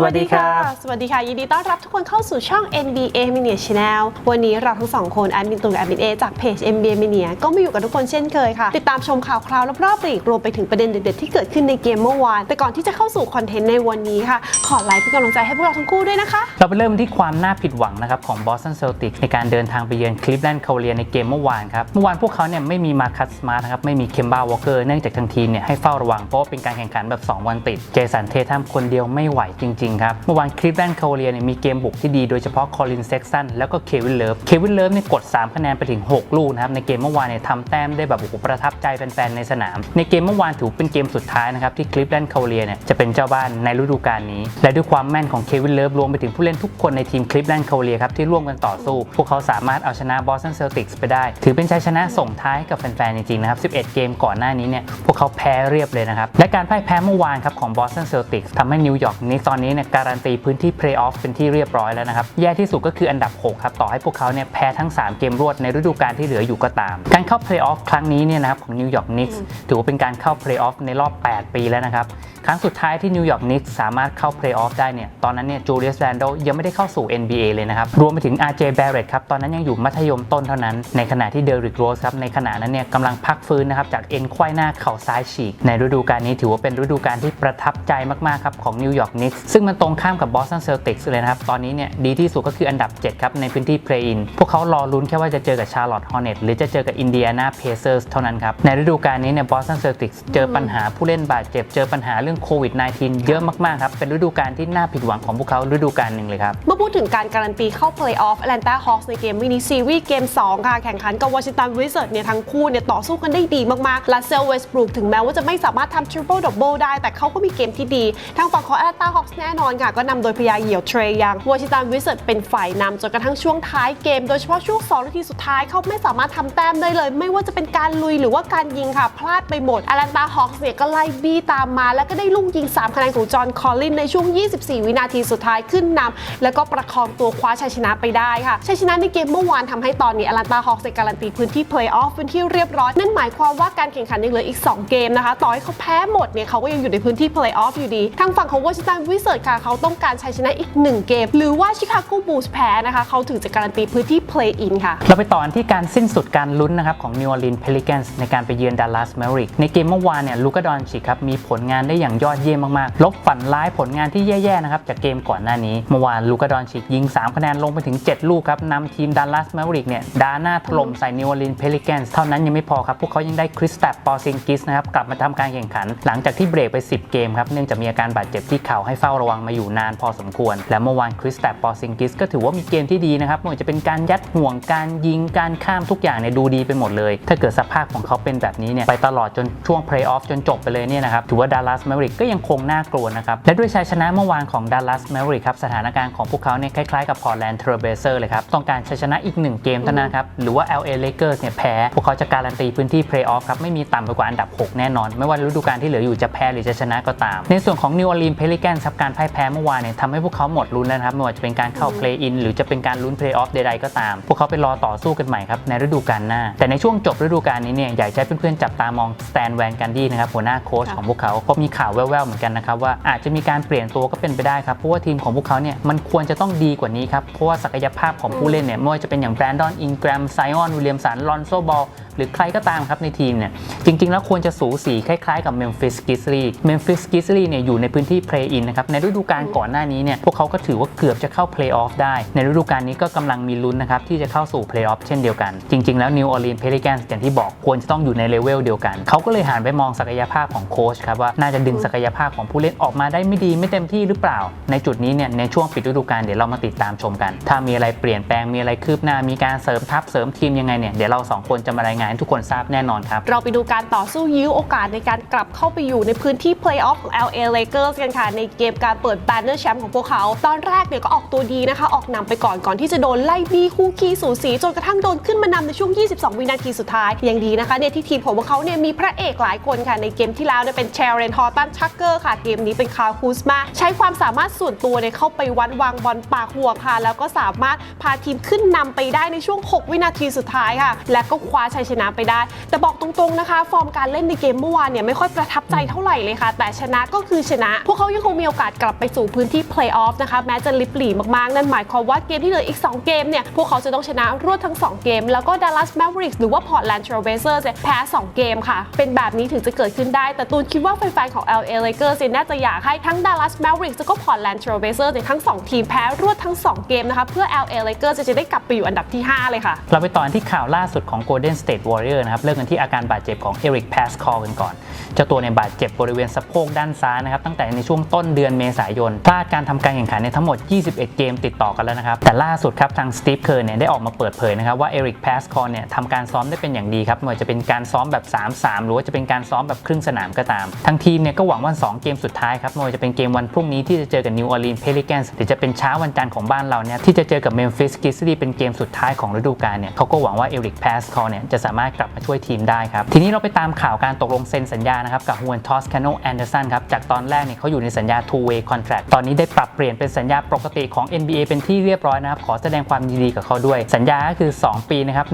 สวัสดีครับสวัสดีค่ะ ยินดีต้อนรับทุกคนเข้าสู่ช่อง NBA Mania Channel วันนี้เราทั้งสองคนแอดมินตุนกับแอดมินเอจากเพจ NBA Mania ก็มาอยู่กับทุกคนเช่นเคยค่ะ ติดตามชมข่าวคราวรอบๆลีกรวมไปถึงประเด็นเด็ดๆที่เกิดขึ้นในเกมเมื่อวาน แต่ก่อนที่จะเข้าสู่คอนเทนต์ในวันนี้ค่ะ ขอไลค์เป็นกำลังใจให้พวกเราทั้งคู่ด้วยนะคะ เราไปเริ่มที่ความน่าผิดหวังนะครับของ Boston Celtics ในการเดินทางไปเยือนคลิฟแลนด์คาเลียในเกมเมื่อวานครับ เมื่อวานพวกเขาเนี่ยไม่มีมาคัสสมาร์ทนะครับ ไม่มีเคมบาวอลเกอร์ เนื่องจากทางทีมเนี่ยให้เฝ้าระวังเพราะว่าเป็นการแข่งขันแบบ 2 วันติด เจสันเททัมคนเดียวไม่ไหวจริงๆครับ เมื่อวานคลิฟแลนด์คาเลียเนี่ยมีเกมบุกที่ดีโดยเฉพาะคอลินเซ็กซันแล้วก็เควินเลิฟเควินเลิฟเนี่ยกด 3 คะแนนไปถึง 6 ลูกนะครับในเกมเมื่อวานเนี่ยทำแต้มได้แบบโอ้โหประทับใจแฟนๆในสนาม ในเกมเมื่อวานถือเป็นเกมสุดท้ายนะครับที่คลิฟแลนด์คาเลียเนี่ยจะเป็นเจ้าบ้านในฤดูกาลนี้ และด้วยความแม่นของเควินเลิฟรวมไปถึงผู้เล่นทุกคนในทีมคลิฟแลนด์คาเลียครับที่ร่วมกันต่อสู้ พวกเขาสามารถเอาชนะบอสตันเซลติกส์ไปได้ ถือเป็นชัยชนะส่งท้ายให้กับแฟนๆจริงๆนะครับ11 เกมก่อนหน้านี้เนี่ยพวกเขาแพ้เรียบเลยนะครับและการพ่ายแพ้เมื่อวานครับของบอสตันเซลติกส์ทำให้นิวยอร์กนิกตอนนี้เนี่ยการันตีพื้นที่เพลย์ออฟเป็นที่เรียบร้อยแล้วนะครับ แย่ที่สุดก็คืออันดับ 6 ครับ ต่อให้พวกเขาเนี่ยแพ้ทั้ง 3 เกมรวดในฤดูกาลที่เหลืออยู่ก็ตาม การเข้าเพลย์ออฟครั้งนี้เนี่ยนะครับของนิวยอร์กนิกส์ถือว่าเป็นการเข้าเพลย์ออฟในรอบ 8 ปีแล้วนะครับ ครั้งสุดท้ายที่นิวยอร์กนิกส์สามารถเข้าเพลย์ออฟได้เนี่ย ตอนนั้นเนี่ยจูเลียสแรนโดยังไม่ได้เข้าสู่ NBA เลยนะครับ รวมไปถึง RJ Barrett ครับ ตอนนั้นยังอยู่มัธยมต้นเท่านั้น ในขณะที่เดริกโรสครับ ในขณะนั้นเนี่ยกำลังพักฟื้นนะครับ จากเอ็นไขว้หน้าเข่าซ้ายฉีก ในฤดูกาลนี้ถือว่าเป็นฤดูกาลที่ประทับใจมากๆครับของนิวยอร์กนิกส์ซึ่งมันตรงข้ามกับบอสตันเซลติกส์เลยนะครับตอนนี้เนี่ยดีที่สุดก็คืออันดับ 7 ครับในพื้นที่เพลย์อินพวกเขารอลุ้นแค่ว่าจะเจอกับชาร์ลอตฮอร์เน็ตหรือจะเจอกับอินเดียนาเพเซอร์สเท่านั้นครับในฤดูกาลนี้เนี่ยบอสตันเซลติกส์เจอปัญหาผู้เล่นบาดเจ็บเจอปัญหาเรื่องโควิด -19 เยอะมากๆครับ เป็นฤดูกาลที่น่าผิดหวังของพวกเขาฤดูกาลหนึ่งเลยครับ เมื่อพูดถึงการการันตีเข้าเพลย์ออฟแอตแลนตาฮอคส์ในเกมวินิซีรีส์เกม 2 ค่ะ แข่งขันกับวอชิงตันวิสเซิร์ดเนี่ยทั้งคู่เนี่ยต่อสู้กันได้ดีมากๆลัสเซลเวสบรูคถึงแม้ว่าจะไม่สามารถทำทริปเปิลดับเบิลได้ แต่เขาก็มีเกมที่ดี ทางฝั่งของแอตแลนตาฮอคส์แน่นอนค่ะ ก็นำโดยพยาเหี่ยวเทรยังวอชิงตันวิสเซิร์ดเป็นฝ่ายนำจนกระทั่งช่วงท้ายเกม โดยเฉพาะช่วง2นาทีสุดท้ายเขาไม่สามารถทำแต้มได้เลย ไม่ว่าจะเป็นการลุยหรือว่าการยิงค่ะพลาดไปหมดแอตแลนตาฮอคส์เนี่ยก็ไล่บี้ตามมาแล้วก็ได้ลูกยิงสามคะแนนของจอห์นคอลลินในช่วง 24 วินาทีสุดท้ายขึ้นนำแล้วก็ประคองตัวคว้าชัยชนะไปได้ค่ะชัยชนะในเกมเมื่อวานทำให้ตอนนี้อลันตาฮอคส์การันตีพื้นที่เพลย์ออฟเป็นที่เรียบร้อย นั่นหมายความว่าการแข่งขันยังเหลืออีก 2 เกมนะคะ ต่อให้เขาแพ้หมดเนี่ยเขาก็ยังอยู่ในพื้นที่เพลย์ออฟอยู่ดี ทางฝั่งของวอชิงตันวิเซิร์ค่ะเขาต้องการชัยชนะอีก 1 เกม หรือว่าชิคาโกบูลส์แพ้นะคะเขาถึงจะการันตีพื้นที่เพลย์อินค่ะ เราไปต่อนที่การสิ้นสุดการลุ้นนะครับของ New Orleans Pelicans ในการไปเยือน Dallas Mavericks ในเกมเมื่อวานเนี่ยลูกาดอนชิครับมีผลงานได้อย่างยอดเยี่ยมมากๆ ลบฝันร้ายผลงานที่แย่ๆนะครับจากเกมก่อนหน้านี้ เมื่อวานลูกาดอนชิยิง 3 คะแนนลงไปถึง 7 ลูกครับนำทีม Dallas Mavericks เนี่ยดาหน้าถล่มใส่ New Orleans Pelicans เท่านั้นยังไม่พอครับ พวกเขายังได้คริสตัปปอซิงกิสนะครับกลับมาทำการแข่งขัน หลังจากที่เบรกไป 10 เกมครับเนื่องจากมีอาการบาดเจ็บที่เข่าให้เฝ้าระวังมาอยู่นานพอสมควร และเมื่อวานคริสตัปปอซิงกิสก็ถือว่ามีเกมที่ดีนะครับไม่ว่าจะเป็นการยัดห่วงการยิงการข้ามทุกอย่างเนี่ยดูดีไปหมดเลย ถ้าเกิดสภาพของเขาเป็นแบบนี้เนี่ยไปตลอดจนช่วงเพลย์ออฟจนจบไปเลยเนี่ยนะครับถือว่าดัลลัสแมวริกก็ยังคงน่ากลัวนะครับ และด้วยชัยชนะเมื่อวานของดัลลัสแมวริกครับสถานการณ์ของพวกเขาเนี่ยคล้ายๆกับพอร์แลนด์เทรเบเซอร์เลยครับ ต้องการชัยชนะอีกหนึ่งเกมเท่านั้นครับ หรือว่า LA Lakers เนี่ยแพ้ พวกเขาจะการันตีพื้นที่เพลย์ออฟครับ ไม่มีต่ำไปกว่าอันดับ 6 แน่นอน ไม่ว่าฤดูกาลที่เหลืออยู่จะแพ้หรือจะชนะก็ตาม ในส่วนของ New Orleans Pelicans ครับการพ่ายแพ้เมื่อวานเนี่ยทำให้พวกเขาหมดลุ้นแล้วนะครับไม่ว่าจะเป็นการเข้า play in หรือจะเป็นการลุ้น play off ใดๆก็ตาม พวกเขาไปรอต่อสู้กันใหม่ครับในฤดูกาลหน้า แต่ในช่วงจบฤดูกาลนี้เนี่ยอยากให้เพื่อนๆจับตามองสแตนแวนกันดี้นะครับหัวหน้าโค้ชของพวกเขาเพราะมีข่าวแว่วๆเหมือนกันนะครับว่าอาจจะมีการเปลี่ยนตัวก็เป็นไปได้ครับเพราะว่าทีมของพวกเขาเนี่ยมันควรจะต้องดีกว่านี้ครับเพราะว่าศักยภาพของผู้เล่นเนี่ยไม่ว่าจะเป็นอย่างแบรนดอนอิงแกรมไซออนวิลเลียมสันลอนโซบอล หรือใครก็ตามครับในทีมเนี่ยจริง ๆ แล้วควรจะสูสีคล้ายๆกับเมมฟิสกิสลีเมมฟิสกิสลีเนี่ยอยู่ในพื้นที่เพลย์อินนะครับในฤดูกาลก่อนหน้านี้เนี่ยพวกเขาก็ถือว่าเกือบจะเข้าเพลย์ออฟได้ ในฤดูกาลนี้ก็กำลังมีลุ้นนะครับที่จะเข้าสู่เพลย์ออฟเช่นเดียวกัน จริง ๆ แล้วนิวออร์ลีนเพลิแกนอย่างที่บอกควรจะต้องอยู่ในเลเวลเดียวกัน เขาก็เลยหันไปมองศักยภาพของโค้ชครับว่าน่าจะดึงศักยภาพของผู้เล่นออกมาได้ไม่ดีไม่เต็มที่หรือเปล่า ในจุดนี้เนี่ยในช่วงปิดฤดูกาลเดี๋ยวเรามาติดตามชมกัน ถ้ามีอะไรเปลี่ยนแปลงมีอะไรคืบหน้ามีการเสริมทัพเสริมทีมยังไงเนี่ยเดี๋ยวเราสองคนจะมารายงานานทุกคนทราบแน่นอนครับ เราไปดูการต่อสู้ยื้อโอกาสในการกลับเข้าไปอยู่ในพื้นที่เพลย์ออฟของ LA Lakers กันค่ะ ในเกมการเปิดแบนเนอร์แชมป์ของพวกเขา ตอนแรกเนี่ยก็ออกตัวดีนะคะ ออกนำไปก่อนก่อนที่จะโดนไล่บี้คู่ขี้สูสี จนกระทั่งโดนขึ้นมานำในช่วง 22 วินาทีสุดท้ายยังดีนะคะเนี่ยที่ทีมของพวกเขาเนี่ยมีพระเอกหลายคนค่ะในเกมที่แล้วเนี่ยเป็นเชลเรนฮอตันชักเกอร์ค่ะเกมนี้เป็นคาร์คูสมาใช้ความสามารถส่วนตัวเนี่ยเข้าไปวัดวางบอลปากห่วค่ะแล้วก็สามารถพาทีมขึ้นนำไปได้ในช่วง 6 วินาทีสุดท้ายค่ะ และก็คว้าชัยชนะไปได้ แต่บอกตรงๆนะคะ ฟอร์มการเล่นในเกมเมื่อวานเนี่ยไม่ค่อยประทับใจเท่าไหร่เลยค่ะ แต่ชนะก็คือชนะ พวกเขายังคงมีโอกาสกลับไปสู่พื้นที่เพลย์ออฟนะคะแม้จะลิบหลีมากๆ นั่นหมายความว่าเกมที่เหลืออีก 2 เกมเนี่ย พวกเขาจะต้องชนะรวดทั้ง 2 เกม แล้วก็ Dallas Mavericks หรือว่า Portland Trail Blazers เนี่ยแพ้ 2 เกมค่ะ เป็นแบบนี้ถึงจะเกิดขึ้นได้ แต่ตูนคิดว่าแฟนๆของ LA Lakers เนี่ยน่าจะอยากให้ทั้ง Dallas Mavericks แล้วก็ Portland Trail Blazers เนี่ยทั้ง 2 ทีมแพ้รวดทั้ง 2 เกมนะคะเพื่อ LA Lakers จะได้กลับไปอยู่อันดับที่ 5 เลยค่ะ เราไปต่อที่ข่าวล่าสุดของ Golden State Warrior นะครับ เริ่มกันที่อาการบาดเจ็บของ Eric Pascal กันก่อน เจ้าตัวในยบาดเจ็บบริเวณสะโพกด้านซ้ายนะครับ ตั้งแต่ในช่วงต้นเดือนเมษายน พลาดการทำการแข่งขันในทั้งหมด 21 เกมติดต่อกันแล้วนะครับ แต่ล่าสุดครับทาง Steve Kerr เนี่ยได้ออกมาเปิดเผยนะครับว่า Eric Pascal เนี่ยทำการซ้อมได้เป็นอย่างดีครับไม่ว่าจะเป็นการซ้อมแบบ 3-3 หรือว่าจะเป็นการซ้อมแบบครึ่งสนามก็ตามทางทีมเนี่ยก็หวังว่า 2 เกมสุดท้ายครับไม่ว่าจะเป็นเกมวันพรุ่งนี้ที่จะเจอกับ New Orleans Pelicans หรือจะเป็นเช้าวันจันทร์ของบ้านเราเนี่ยที่จะเจอกับ Memphis Grizzlies เป็นเกมสุดท้ายของฤดูกาลเนี่ยเขาก็หวังว่า Eric Pascal เนี่ยจะสามารถกลับมาช่วยทีมได้ครับ ทีนี้เราไปตามข่าวการตกลงเซ็นสัญญานะครับกับฮวนทอสแคนโนแอนเดอร์สันครับ จากตอนแรกเนี่ยเขาอยู่ในสัญญา two way contract ตอนนี้ได้ปรับเปลี่ยนเป็นสัญญาปกติของ NBA เป็นที่เรียบร้อยนะครับ ขอแสดงความยินดีกับเขาด้วย สัญญาก็คือ 2 ปีนะครับ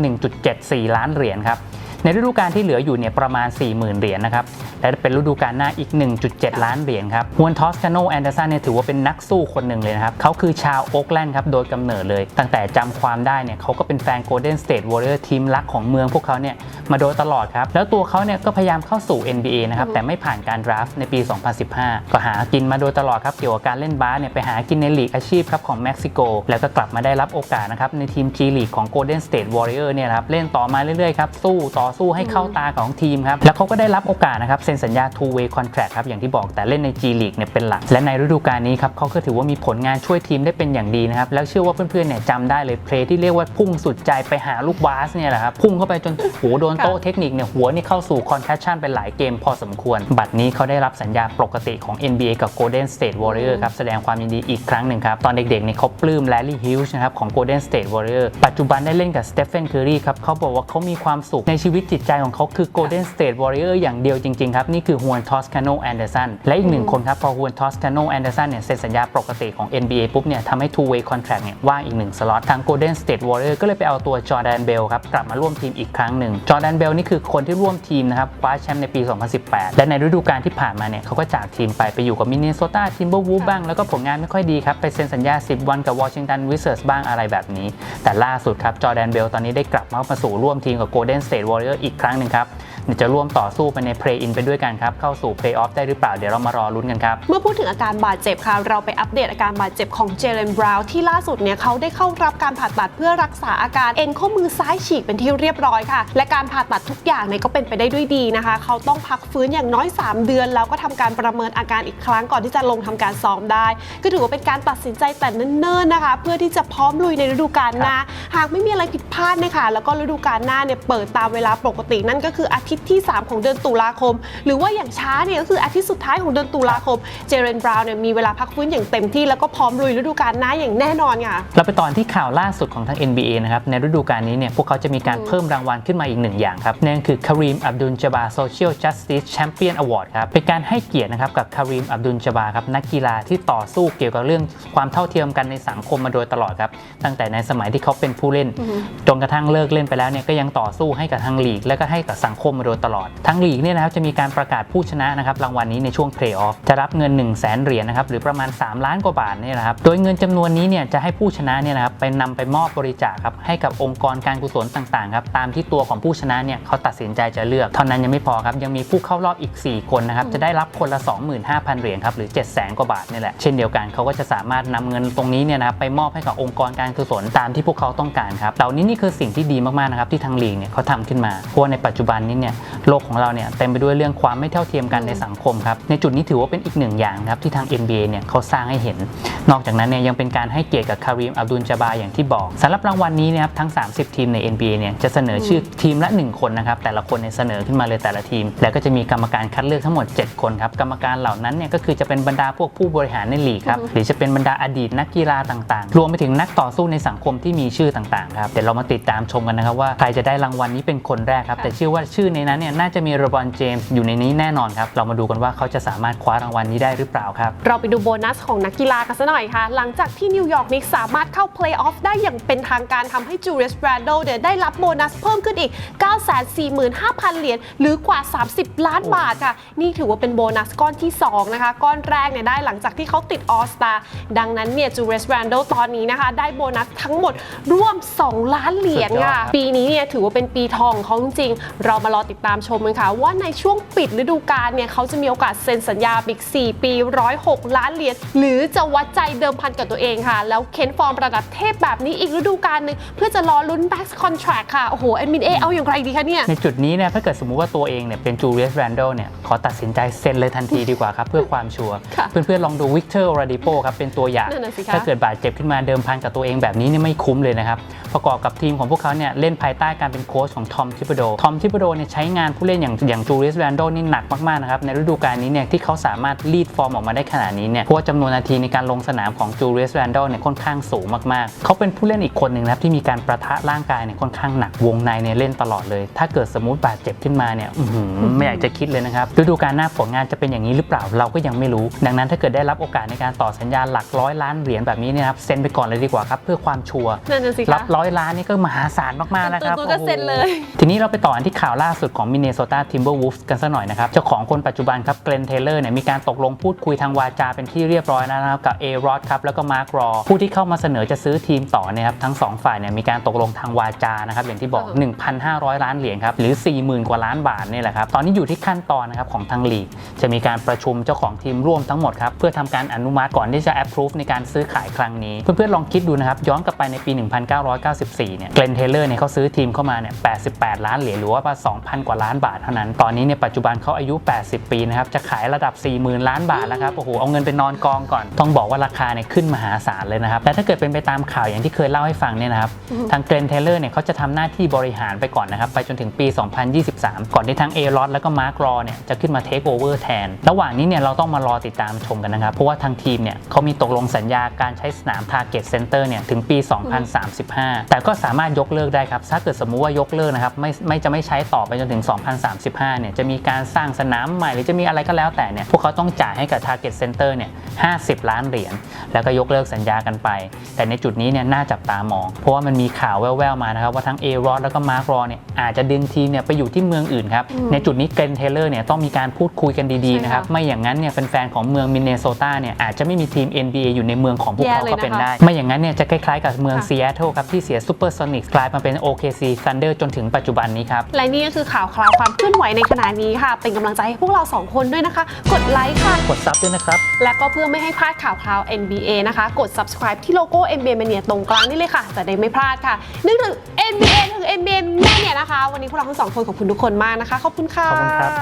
1.74 ล้านเหรียญครับ ในฤดูกาลที่เหลืออยู่เนี่ยประมาณ 40,000 เหรียญนะครับ และเป็นฤดูกาลหน้าอีก 1.7 ล้านเหรียญครับฮวนทอสคาโนแอนเดอร์สันเนี่ยถือว่าเป็นนักสู้คนหนึ่งเลยนะครับเขาคือชาวโอ๊กแลนด์ครับโดยกำเนิดเลย ตั้งแต่จำความได้เนี่ยเขาก็เป็นแฟน Golden State Warrior ทีมรักของเมืองพวกเขาเนี่ยมาโดยตลอดครับ แล้วตัวเขาเนี่ยก็พยายามเข้าสู่ NBA นะครับแต่ไม่ผ่านการดราฟต์ในปี 2015 ก็หากินมาโดยตลอดครับเกี่ยวกับการเล่นบาสเนี่ยไปหากินในลีกอาชีพครับของเม็กซิโกแล้วก็กลับมาได้รับโอกาสนะครับในทีม G League ของ Golden State Warrior เนี่ยครับเล่นต่อมาเรื่อยๆครับสู้ต่อสู้ให้เข้าตาของทีมครับ แล้วเขาก็ได้รับโอกาสนะครับเซ็นสัญญา two way contract ครับอย่างที่บอกแต่เล่นใน G League เนี่ยเป็นหลัก และในฤดูกาลนี้ครับเขาก็ถือว่ามีผลงานช่วยทีมได้เป็นอย่างดีนะครับ แล้วเชื่อว่าเพื่อนๆเนี่ยจำได้เลยเพลย์ที่เรียกว่าพุ่งสุดใจไปหาลูกบาสเนี่ยแหละครับพุ่งเข้าไปจนหัวโดนโต๊ะเทคนิคเนี่ยหัวนี่เข้าสู่ concussion เป็นหลายเกมพอสมควร บัดนี้เขาได้รับสัญญาปกติของ NBA กับ Golden State Warrior ครับแสดงความยินดีอีกครั้งหนึ่งครับตอนเด็กๆเนี่ยเขาปลื้ม Larry Hughes นะครับของ Golden State Warrior ปัจจุบันได้เล่นกับ Stephen Curry ครับเขาบอกว่าเขามีความสุขในชีวิตจิตใจของเขาคือ Golden State Warrior อย่างเดียวจริง ๆ ครับ นี่คือฮวนทอสคาโนแอนเดอร์สันและอีกหนึ่งคนครับ พอฮวนทอสคาโนแอนเดอร์สันเนี่ยเซ็นสัญญาปกติของ NBA ปุ๊บเนี่ยทำให้ two way contract เนี่ยว่างอีกหนึ่งสล็อตทาง Golden State Warrior ก็เลยไปเอาตัวจอร์แดนเบลครับกลับมาร่วมทีมอีกครั้งหนึ่งจอร์แดนเบลนี่คือคนที่ร่วมทีมนะครับคว้าแชมป์ในปี 2018 และในฤดูกาลที่ผ่านมาเนี่ยเขาก็จากทีมไปไปอยู่กับมินนิโซตาทิมเบอร์วูฟบ้างแล้วก็ผลงานไม่ค่อยดีครับไปเซ็นสัญญา 10 วันกับวอชิงตันวิเซอร์สบ้างอะไรแบบนี้ แต่ล่าสุดครับจอร์แดนเบลตอนนี้ได้กลับมามาสู่ร่วมทีมกับ Golden State Warrior อีกครั้งหนึ่งครับ จะร่วมต่อสู้ไปใน Play In ไปด้วยกันครับ เข้าสู่ Play Off ได้หรือเปล่า เดี๋ยวเรามารอลุ้นกันครับ เมื่อพูดถึงอาการบาดเจ็บค่ะ เราไปอัปเดตอาการบาดเจ็บของเจเลนบราวน์ที่ล่าสุดเนี่ยเขาได้เข้ารับการผ่าตัดเพื่อรักษาอาการเอ็นข้อมือซ้ายฉีกเป็นที่เรียบร้อยค่ะ และการผ่าตัดทุกอย่างเนี่ยก็เป็นไปได้ด้วยดีนะคะ เขาต้องพักฟื้นอย่างน้อย 3 เดือน แล้วก็ทำการประเมินอาการอีกครั้งก่อนที่จะลงทำการซ้อมได้ ก็ถือว่าเป็นการตัดสินใจแต่เนิ่นๆนะคะ เพื่อที่จะพร้อมลุยในฤดูกาลหน้า หากไม่มีอะไรผิดพลาดนะคะแล้วก็ฤดูกาลหน้าเนี่ยเปิดตามเวลาปกตินั่นก็คืออาทิตย์ที่ 3 ของเดือนตุลาคม หรือว่าอย่างช้าเนี่ยก็คืออาทิตย์สุดท้ายของเดือนตุลาคม เจเรนบราวน์เนี่ยมีเวลาพักฟื้นอย่างเต็มที่แล้วก็พร้อมลุยฤดูกาลหน้าอย่างแน่นอนค่ะเราไปตอนที่ข่าวล่าสุดของทาง NBA นะครับในฤดูกาลนี้เนี่ยพวกเขาจะมีการเพิ่มรางวัลขึ้นมาอีกหนึ่งอย่างครับนั่นคือ Kareem Abdul-Jabbar Social Justice Champion Award ครับเป็นการให้เกียรตินะครับกับ Kareem Abdul-Jabbar ครับนักกีฬาที่ต่อสู้เกี่ยวกับเรื่องความเท่าเทียมกันในสังคมมาโดยตลอดครับตั้งแต่ในสมัยที่เขาเป็นผู้เล่นจนกระทั่งเลิกเล่นไปแล้วเนี่ยก็ยังต่อสู้ให้กับทางลีก และก็ให้กับสังคมมาโดยตลอดทางลีกเนี่ยนะครับจะมีการประกาศผู้ชนะนะครับรางวัลนี้ในช่วงเพลย์ออฟจะรับเงิน 1 0 0 0 0แสนเหรียญนะครับหรือประมาณ 3 ล้านกว่าบาทเนี่ยนะครับโดยเงินจำนวนนี้เนี่ยจะให้ผู้ชนะเนี่ยนะครับไปนำไปมอบบริจาคครับให้กับองค์กรการกุศลต่างๆครับตามที่ตัวของผู้ชนะเนี่ยเขาตัดสินใจจะเลือก เท่านั้นยังไม่พอครับยังมีผู้เข้ารอบอีก 4 คนนะครับจะได้รับคนละ 25,000 เหรียญครับหรือ 7 0 0 0 0 กว่าบาทนี่แหละเช่นเดียวกันเขาก็จะสามารถนำเงินตรงนี้เนี่ยนะครับไปมอบให้กับองค์กรการกุศลตามที่พวกเขาต้องการครับเหล่านี้นี่คือสิ่งที่ดีมากๆนะครับที่ทางลีกเนี่ยเขาทำขึ้นมาเพราะในปัจจุบันนี้เนี่ยโลกของเราเนี่ยเต็มไปด้วยเรื่องความไม่เท่าเทียมกันในสังคมครับในจุดนี้ถือว่าเป็นอีกหนึ่งอย่างครับที่ทาง NBA เนี่ยเขาสร้างให้เห็น นอกจากนั้นเนี่ยยังเป็นการให้เกียรติกับคารีมอับดุลจาบาอย่างที่บอกสำหรับรางวัลนี้นะครับทั้ง 30 ทีมใน NBA เนี่ยจะเสนอชื่อทีมละ 1 คนนะครับแต่ละคนเนี่ยเสนอขึ้นมาเลยแต่ละทีม แล้วก็จะมีกรรมการคัดเลือกทั้งหมด 7 คนครับกรรมการเหล่านั้นเนี่ยก็คือจะเป็นบรรดาพวกผู้บริหารในลีกครับหรือจะเป็นบรรดาอดีตนักกีฬาต่างๆ รวมไปถึงนักต่อสู้ในสังคมที่มีชื่อต่างๆครับเดี๋ยวเรามาติดตามชมกันนะครับว่าใครจะได้รางวัลนี้เป็นคนแรกครับแต่เชื่อว่าชื่อในนั้นเนี่ยน่าจะมีโรบอนเจมส์อยู่ในนี้แน่นอนครับ เรามาดูกันว่าเขาจะสามารถคว้ารางวัลนี้ได้หรือเปล่าครับ เราไปดูโบนัสของนักกีฬากันสักหน่อยค่ะ หลังจากที่นิวยอร์กนิกส์สามารถเข้าเพลย์ออฟได้อย่างเป็นทางการทำให้จูเลียสแบรนโดเนี่ยได้รับโบนัสเพิ่มขึ้นอีก 945,000 เหรียญหรือกว่า 30 ล้านบาทค่ะ นี่ถือว่าเป็นโบนัสก้อนที่ 2 นะคะ ก้อนแรกเนี่ยได้หลังจากที่เขาติดออสตาดังนั้นเนี่ยจูเลียสแบรนโดตอนนี้นะคะ ได้โบนัสทั้งหมดร่วม 2 ล้านเหรียญค่ะสุดยอดครับปีนี้เนี่ยถือว่าเป็นปีทองของเขาจริงๆเรามารอติดตามชมกันค่ะ ว่าในช่วงปิดฤดูกาลเนี่ยเขาจะมีโอกาสเซ็นสัญญาอีก4ปี 106 ล้านเหรียญหรือจะวัดใจเดิมพันกับตัวเองค่ะ แล้วเค้นฟอร์มระดับเทพแบบนี้อีกฤดูกาลหนึ่งเพื่อจะรอลุ้นแบ็กคอนแทรคค่ะโอ้โหเอ็นบินเอเอาอย่างไรดีคะเนี่ย ในจุดนี้เนี่ยถ้าเกิดสมมุติว่าตัวเองเนี่ยเป็นจูเลียสแรนโดเนี่ยขอตัดสินใจเซ็นเลยทันทีดีกว่าครับเพื่อความชัวร์ค่ะเพื่อนๆลองดูวิกเตอร์โอราดิโปครับเป็นตัวอย่างนั่นน่ะสิคะ ถ้าเกิดบาดเจ็บขึ้นมาเดิมพันกับตัวเองแบบนี้เนี่ยไม่คุ้มเลยนะครับประกอบกับทีมของพวกเขาเนี่ยเล่นภายใต้การเป็นโค้ชของทอมทิปโดทอมทิปโดเนี่ยใช้งานผู้เล่นอย่างอย่างจูเลียสแรนโดนี่หนักมากๆนะครับในฤดูกาลนี้เนี่ยที่เขาสามารถลีดฟอร์มออกมาได้ขนาดนี้เนี่ยเพราะว่าจำนวนนาทีในการลงสนามของจูเลียสแรนโดเนี่ยค่อนข้างสูงมากๆ เขาเป็นผู้เล่นอีกคนหนึ่งนะครับที่มีการประทะร่างกายเนี่ยค่อนข้างหนักวงในเนี่ยเล่นตลอดเลย ถ้าเกิดสมมติบาดเจ็บขึ้นมาเนี่ยอื้อหือไม่อยากจะคิดเลยนะครับฤดูกาลหน้าผลงานจะเป็นอย่างนี้หรือเปล่าเราก็ยังไม่รู้ ดังนั้นถ้าเกิดได้รับโอกาสในการต่อสัญญาหลักร้อยล้านเหรียญแบบนี้เนี่ยนะครับเซ็นไปก่อนเลยดีกว่าครับเพื่อความชัวร์นั่นน่ะสิรัคะบร้อยล้านนี่ก็มหาศาลมากๆแล้วครับตัวๆก็เซ็นเลยโอ้โหทีนี้เราไปต่อกันที่ข่าวล่าสุดของมินเนโซตาทิมเบอร์วูฟส์กันสักหน่อยนะครับ เจ้าของคนปัจจุบันครับเกรนเทเลอร์เนี่ยมีการตกลงพูดคุยทางวาจาเป็นที่เรียบร้อยแล้วนะครับกับเอรอดครับแล้วก็มาร์กรอผู้ที่เข้ามาเสนอจะซื้อทีมต่อเนี่ยครับทั้ง 2 ฝ่ายเนี่ยมีการตกลงทางวาจานะครับอย่างที่บอก 1,500 ล้านเหรียญครับหรือ 40,000 กว่าล้านบาทนี่แหละครับตอนนี้อยู่ที่ขั้นตอนนะครับของทางลีกจะมีการประชุมเจ้าของทีมร่วมทั้งหมดครับเพื่อทำการอนุมัติก่อนที่จะ approve ในการซื้อขายครั้งนี้เพื่อนๆลองคิดดูนะครับย้อนกลับไปในปี 1994เนี่ยเกรนเทเลอร์เนี่ยเขาซื้อทีมเข้ามาเนี่ย88 ล้านเหรียญหรือว่าประมาณ2,000 กว่าล้านบาทเท่านั้น ตอนนี้เนี่ยปัจจุบันเขาอายุ 80 ปีนะครับ จะขายระดับ 40,000 ล้านบาทแล้วครับ โอ้โห เอาเงินไปนอนกองก่อน ต้องบอกว่าราคาเนี่ยขึ้นมหาศาลเลยนะครับและถ้าเกิดเป็นไปตามข่าวอย่างที่เคยเล่าให้ฟังเนี่ยนะครับ ทางเกรนเทเลอร์เนี่ยเขาจะทำหน้าที่บริหารไปก่อนนะครับ ไปจนถึงปี 2023 ก่อนที่ทั้งเอรอดแล้วก็มาร์กรอเนี่ยจะขึ้นมาเทคโอเวอร์แทน ระหว่างนี้เนี่ยเราต้องมารอติดตามชมกันนะครับ เพราะว่าทางทีมเนี่ยเขามีตกลงสัญญาการใช้สนาม Target Center เนี่ยถึงปี 2035 แต่ก็สามารถยกเลิกได้ครับ ถ้าเกิดสมมุติว่ายกเลิกนะครับไม่ไม่จะไม่ใช้ต่อไปจนถึง 2035 เนี่ย จะมีการสร้างสนามใหม่หรือจะมีอะไรก็แล้วแต่เนี่ย พวกเขาต้องจ่ายให้กับ Target Center เนี่ย 50 ล้านเหรียญ แล้วก็ยกเลิกสัญญากันไป แต่ในจุดนี้เนี่ยน่าจับตามอง เพราะว่ามันมีข่าวแว่วๆมานะครับว่าทั้งเอรอดแล้วก็มาร์กรอเนี่ยอาจจะดึงทีมเนี่ยไปอยู่ที่เมืองอื่นครับ ในจุดนี้เกรนเทเลอร์เนี่ยต้องมีการพูดคุยกันดีๆนะครับใช่ค่ะไม่อย่างนั้นเนี่ยแฟนๆของเมืองมินเนโซตาเนี่ยอาจจะไม่มีทีม NBA อยู่ในเมืองของพวกเขาแย่เลยก็เป็นนะคะได้ ไม่อย่างนั้นเนี่ยจะคล้ายๆกับเมืองค่ะซีแอตเทิลครับที่เสียซูเปอร์โซนิกกลายมาเป็น OKC Thunder จนถึงปัจจุบันนี้ครับและนี่ก็คือข่าวคราวความเคลื่อนไหวในขณะนี้ค่ะ เป็นกำลังใจให้พวกเราสองคนด้วยนะคะ กดไลค์ค่ะ กดซับด้วยนะครับ และก็เพื่อไม่ให้พลาดข่าวคราว NBA นะคะ กด subscribe ที่โลโก้ NBA Mania ตรงกลางนี่เลยค่ะ จะได้ไม่พลาดค่ะ นึกถึง NBA ถึง NBA แน่เนี่ยนะคะ วันนี้พวกเราทั้งสองคนขอบคุณทุกคนมากนะคะ ขอบคุณค่ะ ขอบคุณครับ